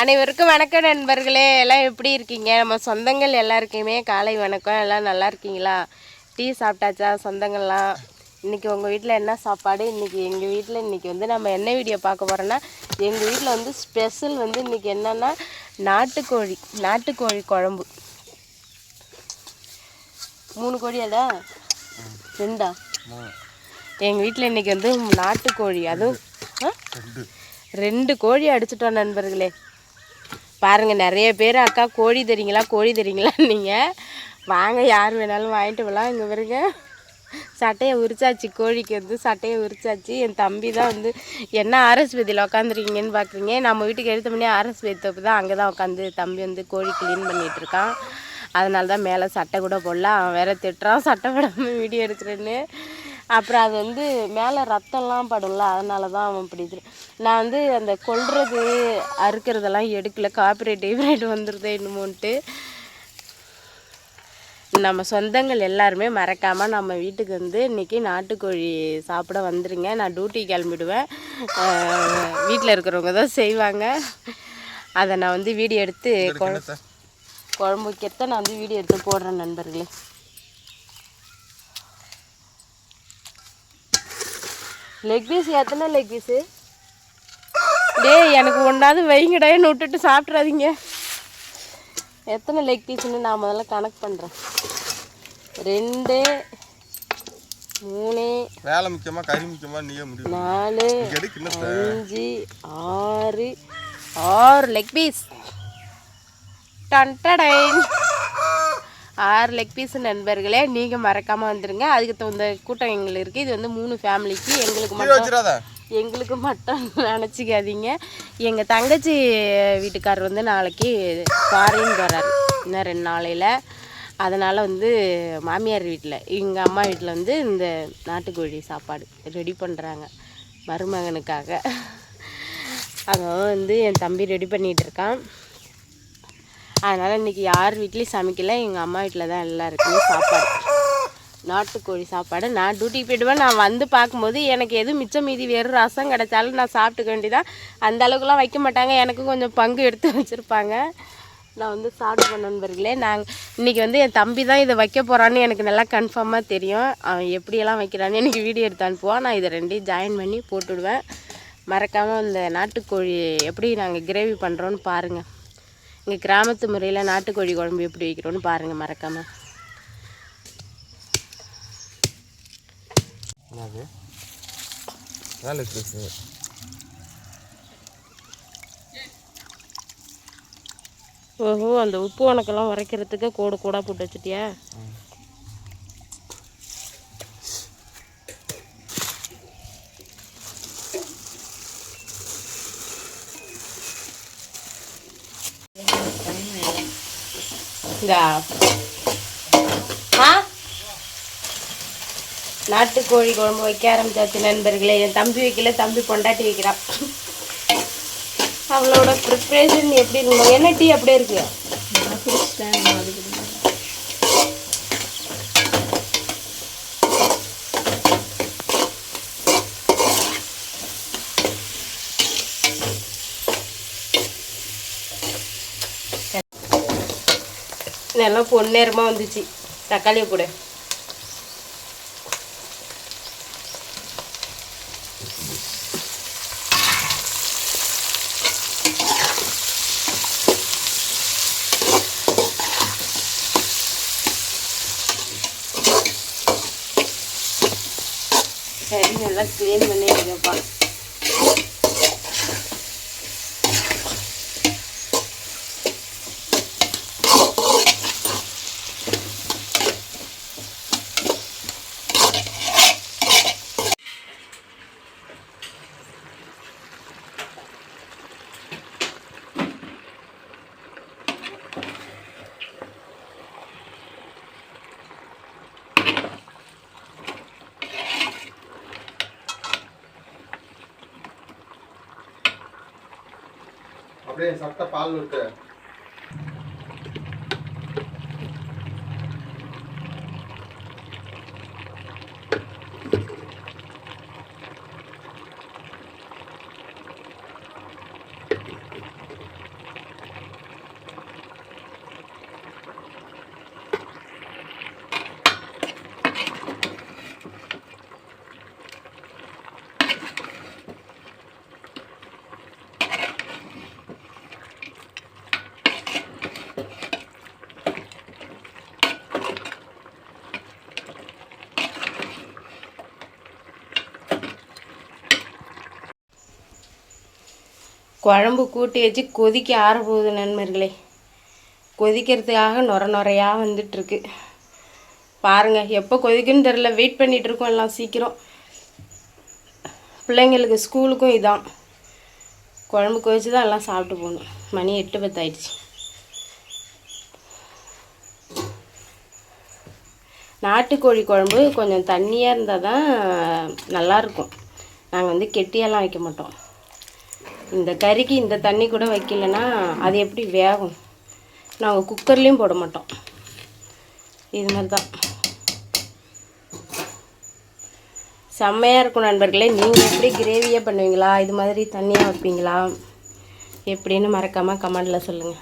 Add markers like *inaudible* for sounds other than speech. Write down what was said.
அனைவருக்கும் வணக்கம் நண்பர்களே. எல்லாம் எப்படி இருக்கீங்க? நம்ம சொந்தங்கள் எல்லாருக்குமே காலை வணக்கம். எல்லாம் நல்லா இருக்கீங்களா? டீ சாப்பிட்டாச்சா? சொந்தங்கள்லாம். இன்னைக்கு உங்கள் வீட்டில் என்ன சாப்பாடு? இன்னைக்கு எங்கள் வீட்டில் இன்னைக்கு வந்து நம்ம என்ன வீடியோ பார்க்க போகிறோன்னா எங்கள் வீட்டில் வந்து ஸ்பெஷல் வந்து இன்னைக்கு என்னன்னா நாட்டுக்கோழி நாட்டுக்கோழி குழம்பு. மூணு கோழியாடா? ரெண்டா? எங்கள் வீட்டில் இன்னைக்கு வந்து நாட்டுக்கோழி. அதுவும்? ரெண்டு கோழி அடிச்சிட்டோம் நண்பர்களே. பாருங்கள் நிறைய பேர் அக்கா கோழி தெரியுங்களா? கோழி தெரியுங்களா நீங்கள் வாங்க யார் வேணாலும் வாங்கிட்டு போகலாம் இங்கே பாருங்க. சட்டையை உரிச்சாச்சு கோழிக்கு வந்து சட்டையை உரிச்சாச்சு. என் தம்பி தான் வந்து என்ன ஆர்எஸ்பதியில் உட்காந்துருக்கீங்கன்னு பார்க்குறீங்க நம்ம வீட்டுக்கு எடுத்த மணி ஆர்எஸ்பதி தோப்பு தான் அங்கே தான் உட்காந்து தம்பி வந்து கோழி க்ளீன் பண்ணிகிட்ருக்கான் இருக்கான். அதனால தான் மேலே சட்டை கூட போடல. அவன் வேற திட்டுறான். சட்டை போடாமல் வீடியோ எடுக்கிறேன்னு. அப்புறம் அது வந்து மேலே ரத்தம்லாம் படும்ல அதனால தான் அவன் இப்படி நான் வந்து அந்த கொல்றது அறுக்கிறதெல்லாம் எடுக்கல. காப்பிரைட் டைப்ரைட் வந்துடுது என்னமோன்ட்டு. நம்ம சொந்தங்கள் எல்லாருமே மறக்காமல் நம்ம வீட்டுக்கு வந்து இன்றைக்கி நாட்டுக்கோழி சாப்பிட வந்துருங்க. நான் டியூட்டி கிளம்பிடுவேன். வீட்டில் இருக்கிறவங்க தான் செய்வாங்க. அதை நான் வந்து வீடியோ எடுத்து குழ- குழம்பு வைக்கிறத நான் வந்து வீடியோ எடுத்து போடுறேன் நண்பர்களே. லெக் பீஸ் எத்தனை லெக் பீஸு டேய் எனக்கு ஒன்றாவது வைங்கடான்னு விட்டுட்டு சாப்பிட்றாதீங்க எத்தனை லெக் பீஸ்னு நான் முதல்ல கணக்கு பண்ணுறேன் ரெண்டு மூணு வேலை முக்கியமா கறி முக்கியமா நீயே முடியும் நாலு அஞ்சு ஆறு ஆறு லெக் பீஸ் டன்டடைன் ஆறு லெக் பீஸ் நண்பர்களே நீங்கள் மறக்காமல் வந்துடுங்க அதுக்கு தகுந்த கூட்டம் எங்களுக்கு இருக்குது இது வந்து மூணு ஃபேமிலிக்கு எங்களுக்கு மட்டும் *laughs* எங்களுக்கு மட்டும் நினச்சிக்காதீங்க. எங்கள் தங்கச்சி வீட்டுக்காரர் வந்து நாளைக்கு ஃபாரின் வராரு இன்னும் ரெண்டு நாளையில். அதனால் வந்து மாமியார் வீட்டில் எங்கள் அம்மா வீட்டில் வந்து இந்த நாட்டுக்கோழி சாப்பாடு ரெடி பண்ணுறாங்க மருமகனுக்காக. அவன் வந்து என் தம்பி ரெடி பண்ணிகிட்டு இருக்கான். அதனால் இன்றைக்கி யார் வீட்லேயும் சமைக்கல. எங்கள் அம்மா வீட்டில் தான் எல்லாம் இருக்குமே சாப்பாடு. நாட்டுக்கோழி சாப்பாடு. நான் டியூட்டிக்கு போயிடுவேன் நான் வந்து பார்க்கும்போது எனக்கு எதுவும் மிச்சம் மீதி வெறும் ரசம் கிடைச்சாலும் நான் சாப்பிட்டுக்க வேண்டியதான் அந்த அளவுக்குலாம் வைக்க மாட்டாங்க. எனக்கும் கொஞ்சம் பங்கு எடுத்து வச்சுருப்பாங்க. நான் வந்து சாப்பிடுவேன் நண்பர்களே. நாங்கள் இன்றைக்கி வந்து என் தம்பி தான் இதை வைக்க போகிறான்னு எனக்கு நல்லா கன்ஃபார்மாக தெரியும். அவன் எப்படியெல்லாம் வைக்கிறான்னு எனக்கு வீடியோ எடுத்து அனுப்புவான். நான் இதை ரெண்டையும் ஜாயின் பண்ணி போட்டுவிடுவேன். மறக்காமல் இந்த நாட்டுக்கோழி எப்படி நாங்கள் கிரேவி பண்ணுறோன்னு பாருங்கள் இங்கே கிராமத்து முறையில் நாட்டுக்கோழி குழம்பு எப்படி வைக்கிறோன்னு பாருங்கள் மறக்காமல் என்னது? வேலை பேசு ஓஹோ அந்த உப்பு உனக்கெல்லாம் உரைக்கிறதுக்கு கோடு கூடாக போட்டு வச்சுட்டியா? இந்தா. நாட்டு நாட்டுக்கோழி குழம்பு வைக்க ஆரம்பிச்சாச்சு நண்பர்களே. என் தம்பி வைக்கல தம்பி பொண்டாட்டி வைக்கிறான். அவளோட ப்ரிப்ரேஷன் எப்படி இருந்தோம் என்ன டீ அப்படியே இருக்கு? நல்லா பொன்னேரமாக வந்துச்சு. தக்காளியை கூட. சரி நல்லா க்ளீன் பண்ணி அப்படியே சாப்பிட்டா பால் இருக்கு. குழம்பு கூட்டி வச்சு கொதிக்க ஆற போகுது நண்பர்களே. கொதிக்கிறதுக்காக நொர நொறையாக வந்துட்டுருக்கு. பாருங்கள் எப்போ கொதிக்குன்னு தெரில வெயிட் பண்ணிகிட்ருக்கோம் இருக்கோம் எல்லாம் சீக்கிரம். பிள்ளைங்களுக்கு ஸ்கூலுக்கும் இதான். குழம்பு கொதிச்சு தான் எல்லாம் சாப்பிட்டு போகணும். மணி எட்டு பத்து ஆயிடுச்சு. நாட்டுக்கோழி குழம்பு கொஞ்சம் தண்ணியாக இருந்தால் தான் நல்லாயிருக்கும் நாங்கள் வந்து கெட்டியெல்லாம் வைக்க மாட்டோம். இந்த கறிக்கு இந்த தண்ணி கூட வைக்கலன்னா அது எப்படி வேகும்? நாங்கள் குக்கர்லேயும் போட மாட்டோம். இது மாதிரி தான் செம்மையாக இருக்கும் நண்பர்களே. நீங்கள் எப்படி கிரேவியாக பண்ணுவீங்களா? இது மாதிரி தண்ணியாக வைப்பீங்களா? எப்படின்னு மறக்காமல் கமெண்டில் சொல்லுங்கள்